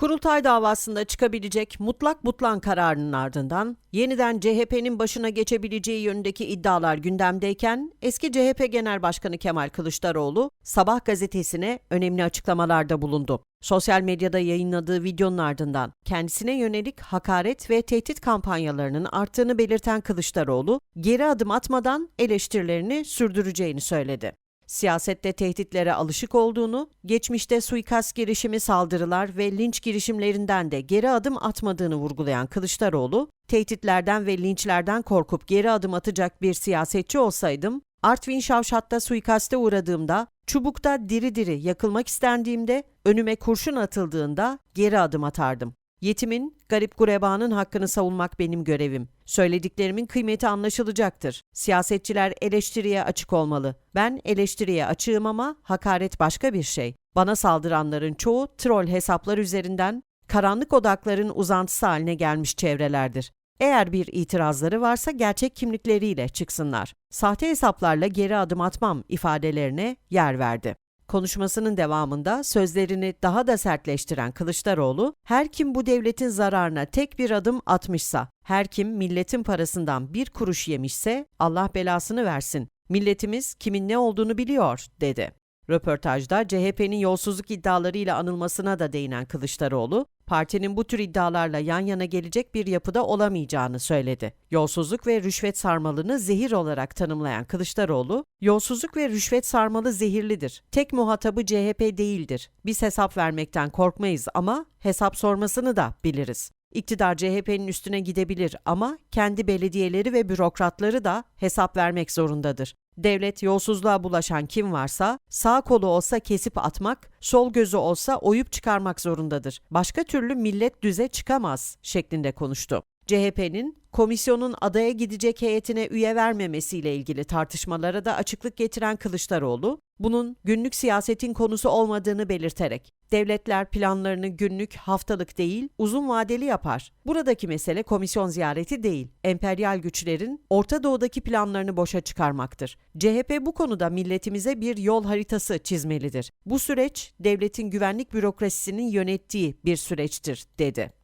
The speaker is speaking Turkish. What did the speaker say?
Kurultay davasında çıkabilecek mutlak butlan kararının ardından yeniden CHP'nin başına geçebileceği yönündeki iddialar gündemdeyken eski CHP Genel Başkanı Kemal Kılıçdaroğlu Sabah gazetesine önemli açıklamalarda bulundu. Sosyal medyada yayınladığı videonun ardından kendisine yönelik hakaret ve tehdit kampanyalarının arttığını belirten Kılıçdaroğlu, geri adım atmadan eleştirilerini sürdüreceğini söyledi. Siyasette tehditlere alışık olduğunu, geçmişte suikast girişimi, saldırılar ve linç girişimlerinden de geri adım atmadığını vurgulayan Kılıçdaroğlu, tehditlerden ve linçlerden korkup geri adım atacak bir siyasetçi olsaydım, Artvin Şavşat'ta suikaste uğradığımda, çubukta diri diri yakılmak istendiğimde, önüme kurşun atıldığında geri adım atardım. Yetimin, garip gurebanın hakkını savunmak benim görevim. Söylediklerimin kıymeti anlaşılacaktır. Siyasetçiler eleştiriye açık olmalı. Ben eleştiriye açığım ama hakaret başka bir şey. Bana saldıranların çoğu troll hesaplar üzerinden karanlık odakların uzantısı haline gelmiş çevrelerdir. Eğer bir itirazları varsa gerçek kimlikleriyle çıksınlar. Sahte hesaplarla geri adım atmam ifadelerine yer verdi. Konuşmasının devamında sözlerini daha da sertleştiren Kılıçdaroğlu, her kim bu devletin zararına tek bir adım atmışsa, her kim milletin parasından bir kuruş yemişse Allah belasını versin. Milletimiz kimin ne olduğunu biliyor, dedi. Röportajda CHP'nin yolsuzluk iddialarıyla anılmasına da değinen Kılıçdaroğlu, partinin bu tür iddialarla yan yana gelecek bir yapıda olamayacağını söyledi. Yolsuzluk ve rüşvet sarmalını zehir olarak tanımlayan Kılıçdaroğlu, yolsuzluk ve rüşvet sarmalı zehirlidir. Tek muhatabı CHP değildir. Biz hesap vermekten korkmayız ama hesap sormasını da biliriz. İktidar CHP'nin üstüne gidebilir ama kendi belediyeleri ve bürokratları da hesap vermek zorundadır. Devlet yolsuzluğa bulaşan kim varsa sağ kolu olsa kesip atmak, sol gözü olsa oyup çıkarmak zorundadır. Başka türlü millet düze çıkamaz şeklinde konuştu. CHP'nin komisyonun adaya gidecek heyetine üye vermemesiyle ilgili tartışmalara da açıklık getiren Kılıçdaroğlu, bunun günlük siyasetin konusu olmadığını belirterek, devletler planlarını günlük, haftalık değil, uzun vadeli yapar. Buradaki mesele komisyon ziyareti değil, emperyal güçlerin Orta Doğu'daki planlarını boşa çıkarmaktır. CHP bu konuda milletimize bir yol haritası çizmelidir. Bu süreç devletin güvenlik bürokrasisinin yönettiği bir süreçtir, dedi.